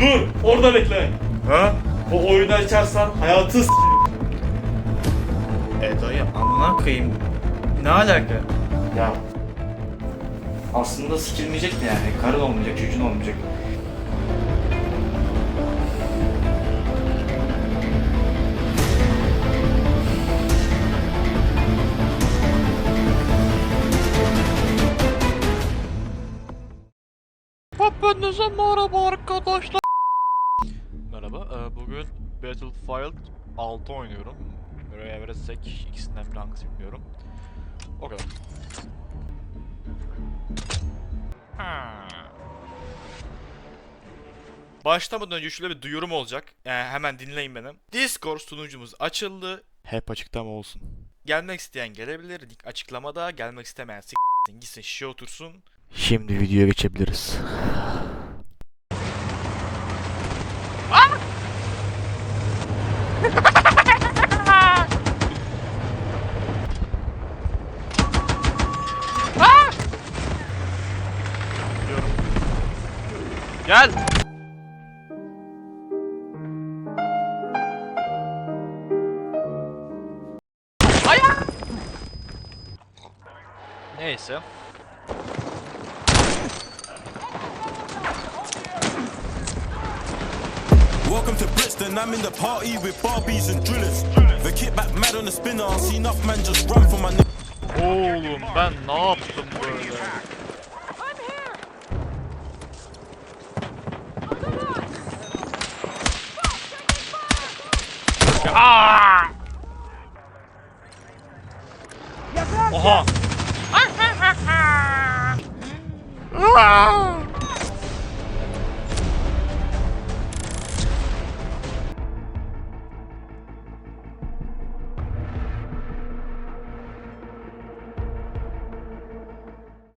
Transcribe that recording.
Dur orada bekle. Ha? O oyunu açarsan hayatı s- E dayı amına koyayım. Ne alaka? Ya aslında sikilmeyecek de yani. Karın olmayacak, çocuğun olmayacak. Hepinize merhaba arkadaşlar. Battlefield 6 oynuyorum. Buraya verirsek ikisinden biri hangisi bilmiyorum. O kadar. Ha. Başlamadan önce şöyle bir duyurum olacak. E, hemen dinleyin beni. Discord sunucumuz açıldı. Hep açıkta mı olsun? Gelmek isteyen gelebilir. Link açıklamada. Gelmek istemeyen s**tin gitsin şişe otursun. Şimdi videoya geçebiliriz. Gel. Hayır. Neyse. Welcome to Brixton, I'm in the party with Barbies and drillers. The kickback mad on the spinner, I see enough man just run for my. Oğlum ben ne yaptım böyle? Aa! Oha!